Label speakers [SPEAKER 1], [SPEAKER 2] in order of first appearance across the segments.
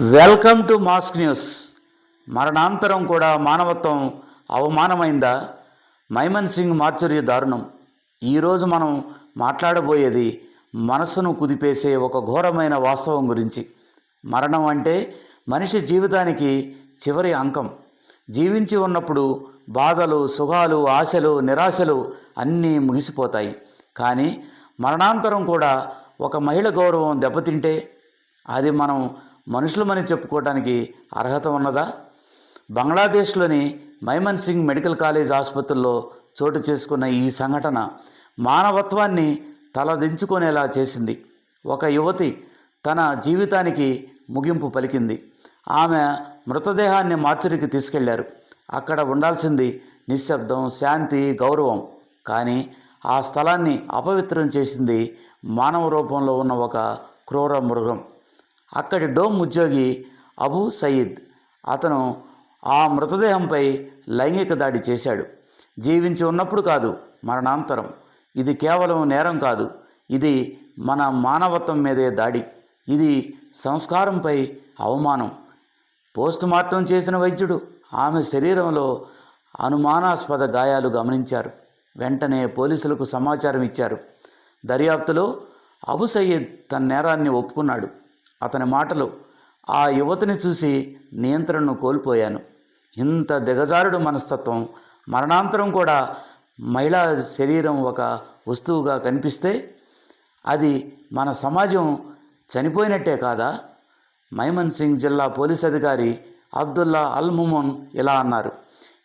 [SPEAKER 1] Welcome to Mask News. మరణాంతరం కూడా మానవత్వం అవమానమైందా? మైమన్ సింగ్ మార్చుర్య దారుణం. ఈరోజు మనం మాట్లాడబోయేది మనస్సును కుదిపేసే ఒక ఘోరమైన వాస్తవం గురించి. మరణం అంటే మనిషి జీవితానికి చివరి అంకం. జీవించి ఉన్నప్పుడు బాధలు సుఖాలు ఆశలు నిరాశలు అన్నీ ముగిసిపోతాయి. కానీ మరణాంతరం కూడా ఒక మహిళ గౌరవం దెబ్బతింటే అది మనం మనుషులమని చెప్పుకోవడానికి అర్హత ఉన్నదా? బంగ్లాదేశ్లోని మైమన్ సింగ్ మెడికల్ కాలేజ్ ఆసుపత్రిలో చోటు చేసుకున్న ఈ సంఘటన మానవత్వాన్ని తలదించుకునేలా చేసింది. ఒక యువతి తన జీవితానికి ముగింపు పలికింది. ఆమె మృతదేహాన్ని మార్చురికి తీసుకెళ్ళారు. అక్కడ ఉండాల్సింది నిశ్శబ్దం శాంతి గౌరవం. కానీ ఆ స్థలాన్ని అపవిత్రం చేసింది మానవ రూపంలో ఉన్న ఒక క్రూర మృగం. అక్కడి డోమ్ ఉద్యోగి అబూ సయీద్. అతను ఆ మృతదేహంపై లైంగిక దాడి చేశాడు. జీవించి ఉన్నప్పుడు కాదు మరణాంతరం ఇది కేవలం నేరం కాదు ఇది మన మానవత్వం మీదే దాడి. ఇది సంస్కారంపై అవమానం. పోస్ట్ మార్టం చేసిన వైద్యుడు ఆమె శరీరంలో అనుమానాస్పద గాయాలు గమనించారు. వెంటనే పోలీసులకు సమాచారం ఇచ్చారు. దర్యాప్తులో అబు సయ్యద్ తన నేరాన్ని ఒప్పుకున్నాడు. అతని మాటలు ఆ యువతిని చూసి నియంత్రణను కోల్పోయాను. ఇంత దిగజారుడు మనస్తత్వం మరణాంతరం కూడా మహిళా శరీరం ఒక వస్తువుగా కనిపిస్తే అది మన సమాజం చనిపోయినట్టే కాదా? మైమన్ సింగ్ జిల్లా పోలీస్ అధికారి అబ్దుల్లా అల్ ముమోన్ ఇలా అన్నారు.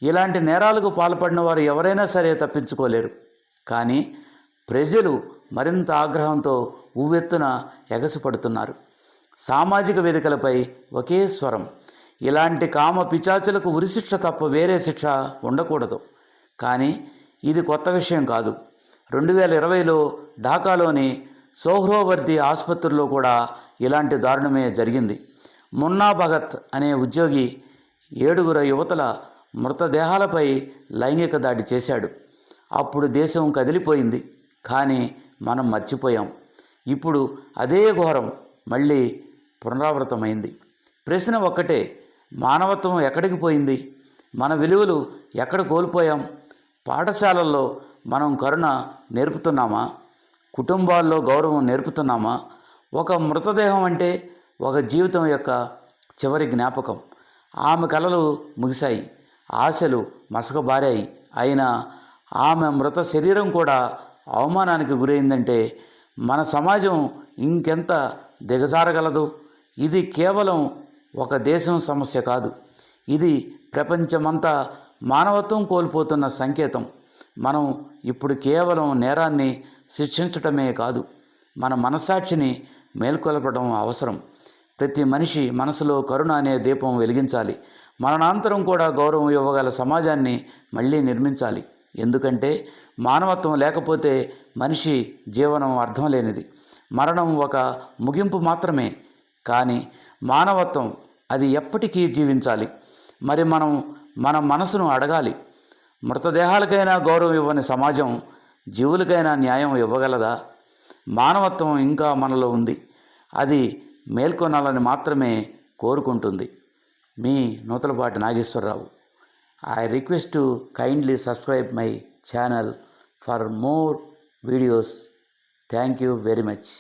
[SPEAKER 1] ఇలాంటి నేరాలకు పాల్పడిన వారు ఎవరైనా సరే తప్పించుకోలేరు. కానీ ప్రజలు మరింత ఆగ్రహంతో ఉవ్వెత్తున ఎగసిపడుతున్నారు. సామాజిక వేదికలపై ఒకే స్వరం. ఇలాంటి కామ పిచాచులకు ఉరిశిక్ష తప్ప వేరే శిక్ష ఉండకూడదు. కానీ ఇది కొత్త విషయం కాదు. రెండు వేల ఇరవైలో ఢాకాలోని సోహ్రోవర్ది ఆసుపత్రిలో కూడా ఇలాంటి దారుణమే జరిగింది. మున్నా భగత్ అనే ఉద్యోగి ఏడుగురు యువతల మృతదేహాలపై లైంగిక దాడి చేశాడు. అప్పుడు దేశం కదిలిపోయింది. కానీ మనం మర్చిపోయాం. ఇప్పుడు అదే ఘోరం మళ్ళీ పునరావృతమైంది. ప్రశ్న ఒక్కటే మానవత్వం ఎక్కడికి పోయింది? మన విలువలు ఎక్కడ కోల్పోయాం? పాఠశాలల్లో మనం కరుణ నేర్పుతున్నామా? కుటుంబాల్లో గౌరవం నేర్పుతున్నామా? ఒక మృతదేహం అంటే ఒక జీవితం యొక్క చివరి జ్ఞాపకం. ఆమె కలలు ముగిశాయి ఆశలు మసకబారాయి. అయినా ఆమె మృత శరీరం కూడా అవమానానికి గురైందంటే మన సమాజం ఇంకెంత దిగజారగలదు? ఇది కేవలం ఒక దేశం సమస్య కాదు. ఇది ప్రపంచమంతా మానవత్వం కోల్పోతున్న సంకేతం. మనం ఇప్పుడు కేవలం నేరాన్ని శిక్షించటమే కాదు మన మనస్సాక్షిని మేల్కొల్పడం అవసరం. ప్రతి మనిషి మనసులో కరుణ అనే దీపం వెలిగించాలి. మరణాంతరం కూడా గౌరవం ఇవ్వగల సమాజాన్ని మళ్ళీ నిర్మించాలి. ఎందుకంటే మానవత్వం లేకపోతే మనిషి జీవనం అర్థం లేనిది. మరణం ఒక ముగింపు మాత్రమే కానీ మానవత్వం అది ఎప్పటికీ జీవించాలి. మరి మనం మన మనసును అడగాలి. మృతదేహాలకైనా గౌరవం ఇవ్వని సమాజం జీవులకైనా న్యాయం ఇవ్వగలదా? మానవత్వం ఇంకా మనలో ఉంది. అది మేల్కొనాలని మాత్రమే కోరుకుంటుంది. మీ Nuthalapati Nageswara Rao. I request to kindly subscribe my channel for more videos. Thank you very much.